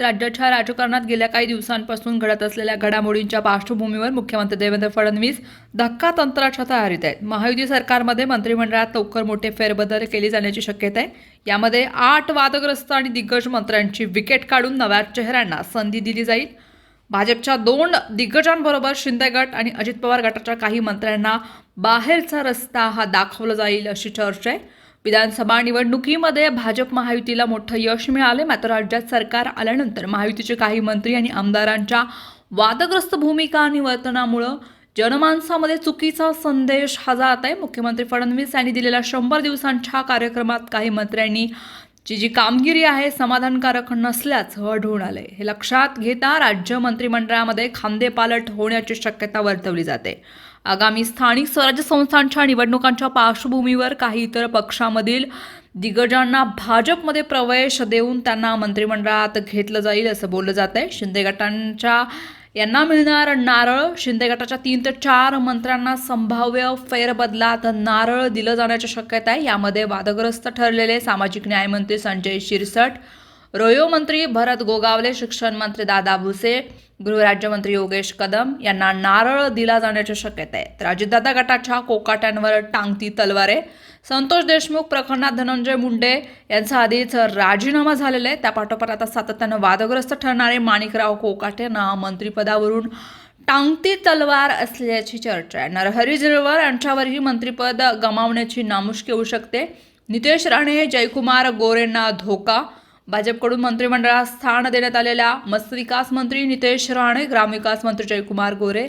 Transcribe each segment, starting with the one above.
राज्याच्या राजकारणात गेल्या काही दिवसांपासून घडत असलेल्या घडामोडींच्या पार्श्वभूमीवर मुख्यमंत्री देवेंद्र फडणवीस धक्का तंत्राच्या तयारीत आहेत. महायुती सरकारमध्ये मंत्रिमंडळात लवकर मोठे फेरबदल केली जाण्याची शक्यता आहे. यामध्ये आठ वादग्रस्त आणि दिग्गज मंत्र्यांची विकेट काढून नव्या चेहऱ्यांना संधी दिली जाईल. भाजपच्या दोन दिग्गजांबरोबर शिंदे गट आणि अजित पवार गटाच्या काही मंत्र्यांना बाहेरचा रस्ता हा दाखवला जाईल अशी चर्चा आहे. विधानसभा निवडणुकीमध्ये भाजप महायुतीला मोठं यश मिळाले. मात्र राज्यात सरकार आल्यानंतर महायुतीचे काही मंत्री आणि आमदारांच्या वादग्रस्त भूमिका आणि वर्तनामुळं जनमानसामध्ये चुकीचा संदेश हा जात आहे. मुख्यमंत्री फडणवीस यांनी दिलेल्या शंभर दिवसांच्या कार्यक्रमात काही मंत्र्यांनी ची जी कामगिरी आहे समाधानकारक नसल्याचं आढळून आलंय. हे लक्षात घेता राज्य मंत्रिमंडळामध्ये खांदेपालट होण्याची शक्यता वर्तवली जाते. आगामी स्थानिक स्वराज्य संस्थांच्या निवडणुकांच्या पार्श्वभूमीवर काही इतर पक्षामधील दिग्गजांना भाजपमध्ये प्रवेश देऊन त्यांना मंत्रिमंडळात घेतलं जाईल असं बोललं जात आहे शिंदे गटांच्या यांना मिळणार नारळ. शिंदे गटाच्या तीन ते चार मंत्र्यांना संभाव्य फेरबदलात नारळ दिलं जाण्याची शक्यता आहे. यामध्ये वादग्रस्त ठरलेले सामाजिक न्यायमंत्री संजय शिरसट रोयो मंत्री भरत गोगावले शिक्षण मंत्री दादा भुसे गृहराज्यमंत्री योगेश कदम यांना नारळ दिला जाण्याची शक्यता. आहे तर अजितदादा गटाच्या कोकाट्यांवर टांगती तलवार. आहे संतोष देशमुख प्रकरणात धनंजय मुंडे यांचा आधीच राजीनामा झालेला आहे. त्यापाठोपाठ आता सातत्यानं वादग्रस्त ठरणारे माणिकराव कोकाटे यांना मंत्रिपदावरून टांगती तलवार असल्याची चर्चा आहे. नरहरी झिरवळ यांच्यावरही मंत्रिपद गमावण्याची नामुष्की होऊ शकते. नितेश राणे जयकुमार गोरेंना धोका. भाजपकडून मंत्रिमंडळात स्थान देण्यात आलेल्या मत्स्यविकास मंत्री नितेश राणे ग्रामविकास मंत्री जयकुमार गोरे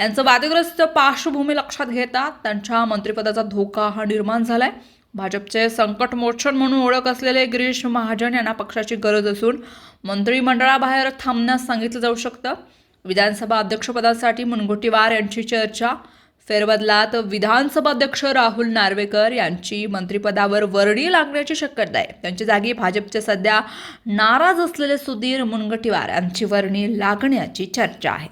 यांचं वादग्रस्त पार्श्वभूमी लक्षात घेता त्यांच्या मंत्रिपदाचा धोका हा निर्माण झालाय. भाजपचे संकटमोचन म्हणून ओळख असलेले गिरीश महाजन यांना पक्षाची गरज असून मंत्रिमंडळाबाहेर थांबण्यास सांगितलं जाऊ शकतं. विधानसभा अध्यक्षपदासाठी मुनगोटीवार यांची चर्चा फेरबदलात विधानसभा अध्यक्ष राहुल नार्वेकर यांची मंत्रिपदावर वर्णी लागण्याची शक्यता आहे. त्यांच्या जागी भाजपचे सध्या नाराज असलेले सुधीर मुनगटीवार यांची वर्णी लागण्याची चर्चा आहे.